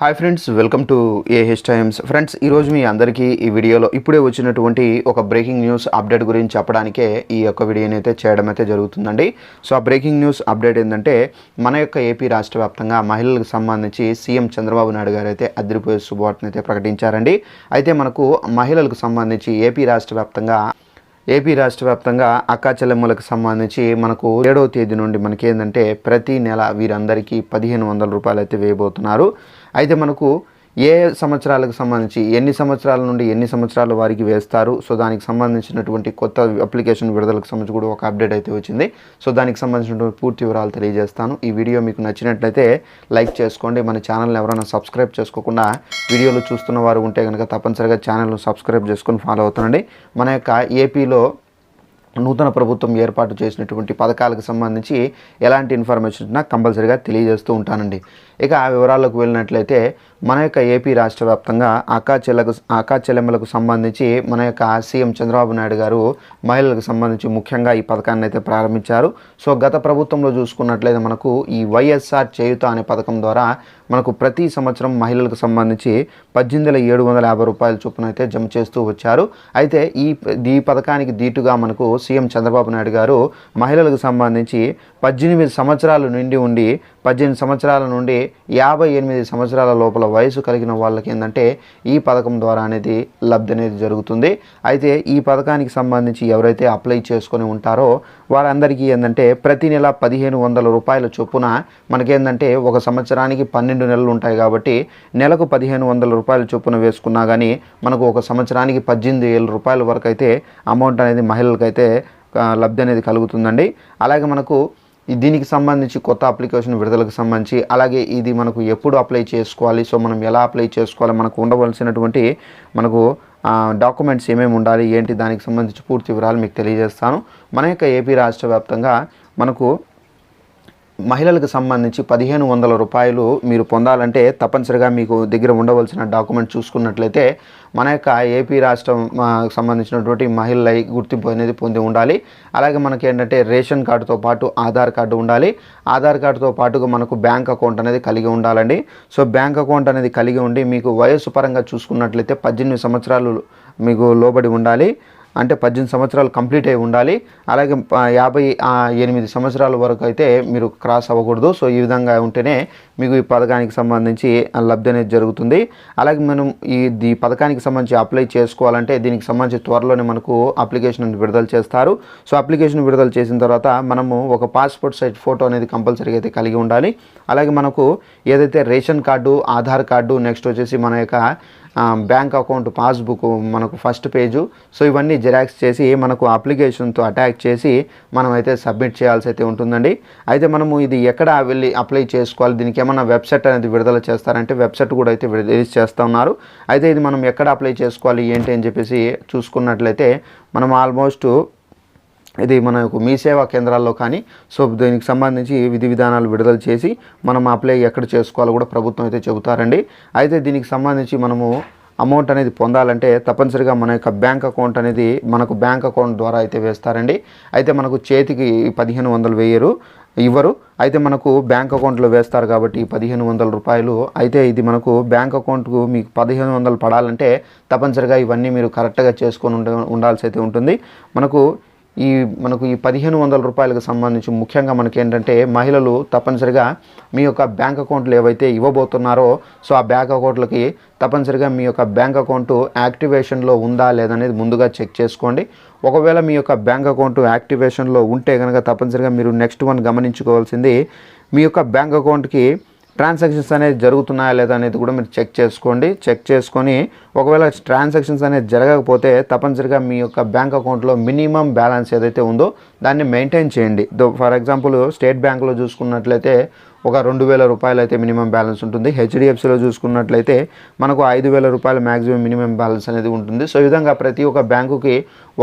Hi friends welcome to AH times friends ఈరోజు మీ అందరికీ ఈ వీడియోలో ఇప్పుడే వచ్చినటువంటి ఒక బ్రేకింగ్ న్యూస్ అప్డేట్ గురించి చెప్పడానికే ఈ యొక్క వీడియోని అయితే చేయడం అయితే జరుగుతుందండి. సో ఆ బ్రేకింగ్ న్యూస్ అప్డేట్ ఏంటంటే మన యొక్క ఏపీ రాష్ట్ర వ్యాప్తంగా మహిళలకు సంబంధించి సీఎం చంద్రబాబు నాయుడు గారు అయితే అదిరిపోయే శుభవార్తను అయితే ప్రకటించారండి. అయితే మనకు మహిళలకు సంబంధించి ఏపీ రాష్ట్ర వ్యాప్తంగా ఏపీ రాష్ట్ర వ్యాప్తంగా అక్కా చెల్లెమ్మలకు సంబంధించి మనకు ఏడవ తేదీ నుండి మనకి ఏంటంటే ప్రతి నెల వీరందరికీ పదిహేను వందల రూపాయలు అయితే వేయబోతున్నారు. అయితే మనకు ఏ సంవత్సరాలకు సంబంధించి ఎన్ని సంవత్సరాల నుండి ఎన్ని సంవత్సరాల వారికి వేస్తారు? సో దానికి సంబంధించినటువంటి కొత్త అప్లికేషన్ విడుదలకు సంబంధించి కూడా ఒక అప్డేట్ అయితే వచ్చింది. సో దానికి సంబంధించినటువంటి పూర్తి వివరాలు తెలియజేస్తాను. ఈ వీడియో మీకు నచ్చినట్లయితే లైక్ చేసుకోండి. మన ఛానల్ని ఎవరైనా సబ్స్క్రైబ్ చేసుకోకుండా వీడియోలు చూస్తున్న వారు ఉంటే కనుక తప్పనిసరిగా ఛానల్ను సబ్స్క్రైబ్ చేసుకొని ఫాలో అవుతుండండి. మన యొక్క ఏపీలో నూతన ప్రభుత్వం ఏర్పాటు చేసినటువంటి పథకాలకు సంబంధించి ఎలాంటి ఇన్ఫర్మేషన్ ఉన్నా కంపల్సరీగా తెలియజేస్తూ ఉంటానండి. ఇక ఆ వివరాల్లోకి వెళ్ళినట్లయితే మన యొక్క ఏపీ రాష్ట్ర వ్యాప్తంగా అక్కాచెల్లకు అక్కాచెల్లెమ్మలకు సంబంధించి మన యొక్క సీఎం చంద్రబాబు నాయుడు గారు మహిళలకు సంబంధించి ముఖ్యంగా ఈ పథకాన్ని అయితే ప్రారంభించారు. సో గత ప్రభుత్వంలో చూసుకున్నట్లయితే మనకు ఈ వైఎస్ఆర్ చేయుత అనే పథకం ద్వారా మనకు ప్రతి సంవత్సరం మహిళలకు సంబంధించి పద్దెనిమిది వేల ఏడు వందల యాభై రూపాయల చొప్పున అయితే జమ చేస్తూ వచ్చారు. అయితే ఈ ఈ పథకానికి దీటుగా మనకు సీఎం చంద్రబాబు నాయుడు గారు మహిళలకు సంబంధించి పద్దెనిమిది సంవత్సరాల నుండి ఉండి పద్దెనిమిది సంవత్సరాల నుండి యాభై ఎనిమిది సంవత్సరాల లోపల వయసు కలిగిన వాళ్ళకి ఏంటంటే ఈ పథకం ద్వారా అనేది లబ్ధి అనేది జరుగుతుంది. అయితే ఈ పథకానికి సంబంధించి ఎవరైతే అప్లై చేసుకొని ఉంటారో వారందరికీ ఏంటంటే ప్రతి నెల పదిహేను వందల రూపాయల చొప్పున మనకేంటంటే ఒక సంవత్సరానికి పన్నెండు నెలలు ఉంటాయి కాబట్టి నెలకు పదిహేను వందల రూపాయల చొప్పున వేసుకున్నా కానీ మనకు ఒక సంవత్సరానికి పద్దెనిమిది వేల రూపాయల వరకు అయితే అమౌంట్ అనేది మహిళలకైతే లబ్ధి అనేది కలుగుతుందండి. అలాగే మనకు దీనికి సంబంధించి కొత్త అప్లికేషన్ విడుదలకు సంబంధించి అలాగే ఇది మనకు ఎప్పుడు అప్లై చేసుకోవాలి సో మనం ఎలా అప్లై చేసుకోవాలి మనకు ఉండవలసినటువంటి మనకు డాక్యుమెంట్స్ ఏమేమి ఉండాలి ఏంటి దానికి సంబంధించి పూర్తి వివరాలు మీకు తెలియజేస్తాను. మన యొక్క ఏపీ రాష్ట్ర వ్యాప్తంగా మనకు మహిళలకు సంబంధించి పదిహేను వందల రూపాయలు మీరు పొందాలంటే తప్పనిసరిగా మీకు దగ్గర ఉండవలసిన డాక్యుమెంట్ చూసుకున్నట్లయితే మన యొక్క ఏపీ రాష్ట్రం సంబంధించినటువంటి మహిళల గుర్తింపు అనేది పొంది ఉండాలి. అలాగే మనకి ఏంటంటే రేషన్ కార్డుతో పాటు ఆధార్ కార్డు ఉండాలి. ఆధార్ కార్డుతో పాటుగా మనకు బ్యాంక్ అకౌంట్ అనేది కలిగి ఉండాలండి. సో బ్యాంక్ అకౌంట్ అనేది కలిగి ఉండి మీకు వయస్సు పరంగా చూసుకున్నట్లయితే పద్దెనిమిది సంవత్సరాలు మీకు లోబడి ఉండాలి. అంటే పద్దెనిమిది సంవత్సరాలు కంప్లీట్ అయి ఉండాలి. అలాగే యాభై ఎనిమిది సంవత్సరాల వరకు అయితే మీరు క్రాస్ అవ్వకూడదు. సో ఈ విధంగా ఉంటేనే మీకు ఈ పథకానికి సంబంధించి లబ్ధి అనేది జరుగుతుంది. అలాగే మనం ఈ ఈ పథకానికి సంబంధించి అప్లై చేసుకోవాలంటే దీనికి సంబంధించి త్వరలోనే మనకు అప్లికేషన్ విడుదల చేస్తారు. సో అప్లికేషన్ విడుదల చేసిన తర్వాత మనము ఒక పాస్పోర్ట్ సైజ్ ఫోటో అనేది కంపల్సరీగా అయితే కలిగి ఉండాలి. అలాగే మనకు ఏదైతే ration card Aadhaar card next వచ్చేసి మన యొక్క బ్యాంక్ అకౌంట్ పాస్బుక్ మనకు ఫస్ట్ పేజు. సో ఇవన్నీ జిరాక్స్ చేసి మనకు అప్లికేషన్తో అటాచ్ చేసి మనం అయితే సబ్మిట్ చేయాల్సి అయితే ఉంటుందండి. అయితే మనము ఇది ఎక్కడ వెళ్ళి అప్లై చేసుకోవాలి? దీనికి ఏమైనా వెబ్సైట్ అనేది విడుదల చేస్తారంటే వెబ్సైట్ కూడా అయితే రిలీజ్ చేస్తూ ఉన్నారు. అయితే ఇది మనం ఎక్కడ అప్లై చేసుకోవాలి? ఏంటి అని చెప్పేసి చూసుకున్నట్లయితే మనం ఆల్మోస్ట్ ఇది మనకు మీ సేవా కేంద్రాల్లో కానీ సో దీనికి సంబంధించి విధి విధానాలు విడుదల చేసి మనం అప్లై ఎక్కడ చేసుకోవాలో కూడా ప్రభుత్వం అయితే చెబుతారండి. అయితే దీనికి సంబంధించి మనము అమౌంట్ అనేది పొందాలంటే తప్పనిసరిగా మన యొక్క బ్యాంక్ అకౌంట్ అనేది మనకు బ్యాంక్ అకౌంట్ ద్వారా అయితే వేస్తారండి. అయితే మనకు చేతికి పదిహేను వందలు వేయరు ఇవ్వరు. అయితే మనకు బ్యాంక్ అకౌంట్లో వేస్తారు కాబట్టి పదిహేను వందల రూపాయలు. అయితే ఇది మనకు బ్యాంక్ అకౌంట్కు మీకు పదిహేను వందలు పడాలంటే తప్పనిసరిగా ఇవన్నీ మీరు కరెక్ట్గా చేసుకొని ఉండ ఉండాల్సి అయితే ఉంటుంది. మనకు ఈ మనకు ఈ పదిహేను వందల రూపాయలకు సంబంధించి ముఖ్యంగా మనకి ఏంటంటే మహిళలు తప్పనిసరిగా మీ యొక్క బ్యాంక్ అకౌంట్లు ఏవైతే ఇవ్వబోతున్నారో సో ఆ బ్యాంక్ అకౌంట్లకి తప్పనిసరిగా మీ యొక్క బ్యాంక్ అకౌంట్ యాక్టివేషన్లో ఉందా లేదనేది ముందుగా చెక్ చేసుకోండి. ఒకవేళ మీ యొక్క బ్యాంక్ అకౌంట్ యాక్టివేషన్లో ఉంటే కనుక తప్పనిసరిగా మీరు నెక్స్ట్ వన్ గమనించుకోవాల్సింది మీ యొక్క బ్యాంక్ అకౌంట్కి ట్రాన్సాక్షన్స్ అనేది జరుగుతున్నాయా లేదా అనేది కూడా మీరు చెక్ చేసుకోండి. చెక్ చేసుకొని ఒకవేళ ట్రాన్సాక్షన్స్ అనేది జరగకపోతే తప్పనిసరిగా మీ యొక్క బ్యాంక్ అకౌంట్లో మినిమం బ్యాలెన్స్ ఏదైతే ఉందో దాన్ని మెయింటైన్ చేయండి. ఫర్ ఎగ్జాంపుల్ స్టేట్ బ్యాంక్లో చూసుకున్నట్లయితే ఒక రెండు వేల రూపాయలు అయితే మినిమం బ్యాలెన్స్ ఉంటుంది. హెచ్డిఎఫ్సిలో చూసుకున్నట్లయితే మనకు ఐదు వేల రూపాయలు మ్యాక్సిమం మినిమం బ్యాలెన్స్ అనేది ఉంటుంది. సో ఈ విధంగా ప్రతి ఒక్క బ్యాంకుకి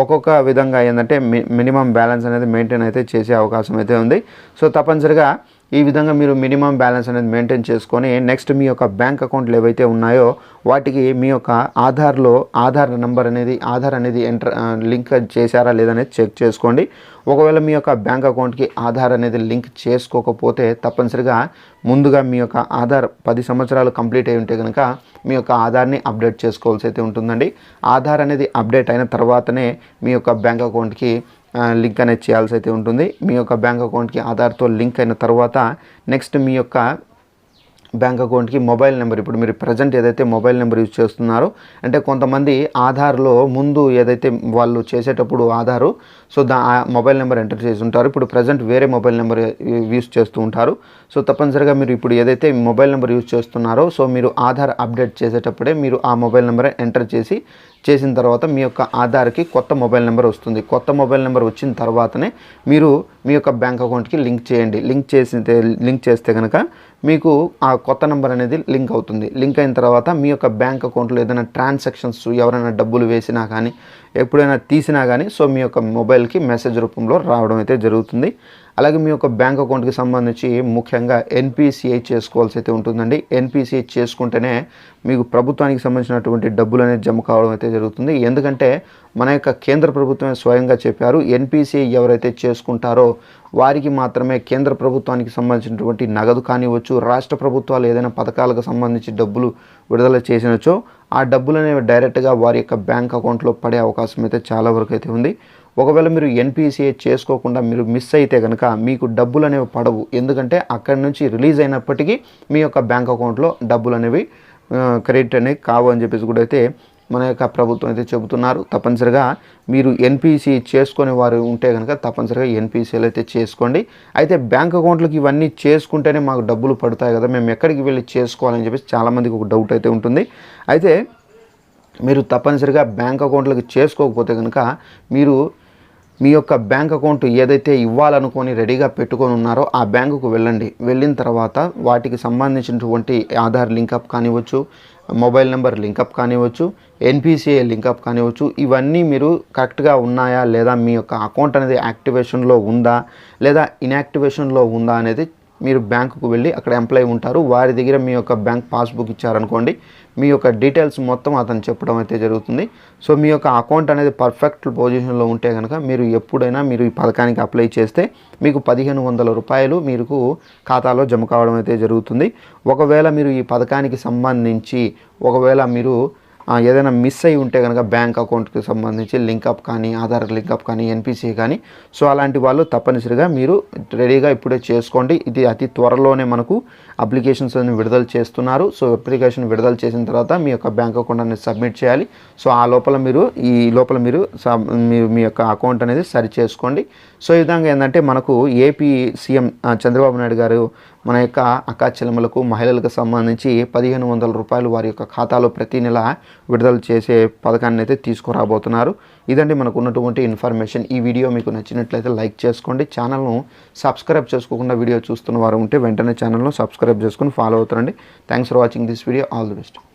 ఒక్కొక్క విధంగా ఏంటంటే మి మినిమం బ్యాలెన్స్ అనేది మెయింటైన్ అయితే చేసే అవకాశం అయితే ఉంది. సో తప్పనిసరిగా ఈ విధంగా మీరు మినిమం బ్యాలెన్స్ అనేది మెయింటైన్ చేసుకొని నెక్స్ట్ మీ యొక్క బ్యాంక్ అకౌంట్లు ఏవైతే ఉన్నాయో వాటికి మీ యొక్క ఆధార్లో ఆధార్ నెంబర్ అనేది ఆధార్ అనేది ఎంటర్ లింక్ చేశారా లేదనేది చెక్ చేసుకోండి. ఒకవేళ మీ యొక్క బ్యాంక్ అకౌంట్కి ఆధార్ అనేది లింక్ చేసుకోకపోతే తప్పనిసరిగా ముందుగా మీ యొక్క ఆధార్ పది సంవత్సరాలు కంప్లీట్ అయి ఉంటే కనుక మీ యొక్క ఆధార్ని అప్డేట్ చేసుకోవాల్సి అయితే ఉంటుందండి. ఆధార్ అనేది అప్డేట్ అయిన తర్వాతనే మీ యొక్క బ్యాంక్ అకౌంట్కి లింక్ అనేది చేయాల్సి అయితే ఉంటుంది. మీ యొక్క బ్యాంక్ అకౌంట్కి ఆధార్తో లింక్ అయిన తర్వాత నెక్స్ట్ మీ యొక్క బ్యాంక్ అకౌంట్కి మొబైల్ నెంబర్. ఇప్పుడు మీరు ప్రజెంట్ ఏదైతే మొబైల్ నెంబర్ యూజ్ చేస్తున్నారో అంటే కొంతమంది ఆధార్లో ముందు ఏదైతే వాళ్ళు చేసేటప్పుడు ఆధారు సో దా ఆ మొబైల్ నెంబర్ ఎంటర్ చేసి ఉంటారు. ఇప్పుడు ప్రజెంట్ వేరే మొబైల్ నెంబర్ యూజ్ చేస్తూ ఉంటారు. సో తప్పనిసరిగా మీరు ఇప్పుడు ఏదైతే మొబైల్ నెంబర్ యూజ్ చేస్తున్నారో సో మీరు ఆధార్ అప్డేట్ చేసేటప్పుడే మీరు ఆ మొబైల్ నెంబర్ ఎంటర్ చేసి చేసిన తర్వాత మీ యొక్క ఆధార్కి కొత్త మొబైల్ నెంబర్ వస్తుంది. కొత్త మొబైల్ నెంబర్ వచ్చిన తర్వాతనే మీరు మీ యొక్క బ్యాంక్ అకౌంట్కి లింక్ చేయండి. లింక్ చేసి లింక్ చేస్తే కనుక మీకు ఆ కొత్త నెంబర్ అనేది లింక్ అవుతుంది. లింక్ అయిన తర్వాత మీ యొక్క బ్యాంక్ అకౌంట్లో ఏదైనా ట్రాన్సాక్షన్స్ ఎవరైనా డబ్బులు వేసినా కానీ ఎప్పుడైనా తీసినా కానీ సో మీ యొక్క మొబైల్కి మెసేజ్ రూపంలో రావడం అయితే జరుగుతుంది. అలాగే మీ యొక్క బ్యాంక్ అకౌంట్కి సంబంధించి ముఖ్యంగా ఎన్పిసిఐ చేసుకోవాల్సి అయితే ఉంటుందండి. ఎన్పిసిఐ చేసుకుంటేనే మీకు ప్రభుత్వానికి సంబంధించినటువంటి డబ్బులు అనేది జమ కావడం అయితే జరుగుతుంది. ఎందుకంటే మన యొక్క కేంద్ర ప్రభుత్వమే స్వయంగా చెప్పారు ఎన్పిసిఐ ఎవరైతే చేసుకుంటారో వారికి మాత్రమే కేంద్ర ప్రభుత్వానికి సంబంధించినటువంటి నగదు కానివ్వచ్చు రాష్ట్ర ప్రభుత్వాలు ఏదైనా పథకాలకు సంబంధించి డబ్బులు విడుదల చేసినచో ఆ డబ్బులు అనేవి డైరెక్ట్గా వారి యొక్క బ్యాంక్ అకౌంట్లో పడే అవకాశం అయితే చాలా వరకు అయితే ఉంది. ఒకవేళ మీరు ఎన్పిసిఏ చేసుకోకుండా మీరు మిస్ అయితే కనుక మీకు డబ్బులు అనేవి పడవు. ఎందుకంటే అక్కడి నుంచి రిలీజ్ అయినప్పటికీ మీ యొక్క బ్యాంక్ అకౌంట్లో డబ్బులు అనేవి క్రెడిట్ అనేవి కావు అని చెప్పేసి కూడా అయితే మన యొక్క ప్రభుత్వం అయితే చెబుతున్నారు. తప్పనిసరిగా మీరు ఎన్పిసి చేసుకునే వారు ఉంటే కనుక తప్పనిసరిగా ఎన్పిసిలు అయితే చేసుకోండి. అయితే బ్యాంక్ అకౌంట్లకు ఇవన్నీ చేసుకుంటేనే మాకు డబ్బులు పడతాయి కదా. మేము ఎక్కడికి వెళ్ళి చేసుకోవాలని చెప్పేసి చాలామందికి ఒక డౌట్ అయితే ఉంటుంది. అయితే మీరు తప్పనిసరిగా బ్యాంక్ అకౌంట్లకు చేసుకోకపోతే కనుక మీరు మీ యొక్క బ్యాంక్ అకౌంట్ ఏదైతే ఇవ్వాలనుకొని రెడీగా పెట్టుకొని ఉన్నారో ఆ బ్యాంకుకు వెళ్ళండి. వెళ్ళిన తర్వాత వాటికి సంబంధించినటువంటి ఆధార్ లింకప్ కానివ్వచ్చు మొబైల్ నెంబర్ లింకప్ కానివ్వచ్చు ఎన్పిసిఐ లింకప్ కానివ్వచ్చు ఇవన్నీ మీరు కరెక్ట్గా ఉన్నాయా లేదా మీ యొక్క అకౌంట్ అనేది యాక్టివేషన్లో ఉందా లేదా ఇన్యాక్టివేషన్లో ఉందా అనేది మీరు బ్యాంకుకు వెళ్ళి అక్కడ ఎంప్లాయీ ఉంటారు. వారి దగ్గర మీ యొక్క బ్యాంక్ పాస్బుక్ ఇచ్చారనుకోండి మీ యొక్క డీటెయిల్స్ మొత్తం అతను చెప్పడం అయితే జరుగుతుంది. సో మీ యొక్క అకౌంట్ అనేది పర్ఫెక్ట్ పొజిషన్లో ఉంటే కనుక మీరు ఎప్పుడైనా మీరు ఈ పథకానికి అప్లై చేస్తే మీకు పదిహేను వందల రూపాయలు మీకు ఖాతాలో జమ కావడం అయితే జరుగుతుంది. ఒకవేళ మీరు ఈ పథకానికి సంబంధించి ఒకవేళ మీరు ఏదైనా మిస్ అయి ఉంటే కనుక బ్యాంక్ అకౌంట్కి సంబంధించి లింకప్ కానీ ఆధార్ లింకప్ కానీ ఎన్పిసి కానీ సో అలాంటి వాళ్ళు తప్పనిసరిగా మీరు రెడీగా ఇప్పుడే చేసుకోండి. ఇది అతి త్వరలోనే మనకు అప్లికేషన్స్ అని విడుదల చేస్తున్నారు. సో అప్లికేషన్ విడుదల చేసిన తర్వాత మీ యొక్క బ్యాంక్ అకౌంట్ అనేది సబ్మిట్ చేయాలి. సో ఆ లోపల మీరు ఈ లోపల మీరు సబ్- మీ యొక్క అకౌంట్ అనేది సరి చేసుకోండి. సో ఈ విధంగా ఏంటంటే మనకు ఏపీ సీఎం చంద్రబాబు నాయుడు గారు మన యొక్క అక్కాచెల్లెమ్మలకు మహిళలకు సంబంధించి పదిహేను వందల రూపాయలు వారి యొక్క ఖాతాలో ప్రతి నెల విడుదల చేసే పథకాన్ని అయితే తీసుకురాబోతున్నారు. ఇదండి మనకు ఉన్నటువంటి ఇన్ఫర్మేషన్. ఈ వీడియో మీకు నచ్చినట్లయితే లైక్ చేసుకోండి. ఛానల్ను సబ్స్క్రైబ్ చేసుకోకుండా వీడియో చూస్తున్న వారు ఉంటే వెంటనే ఛానల్ను సబ్స్క్రైబ్ చేసుకుని ఫాలో అవుతారండి thanks for watching this video all the best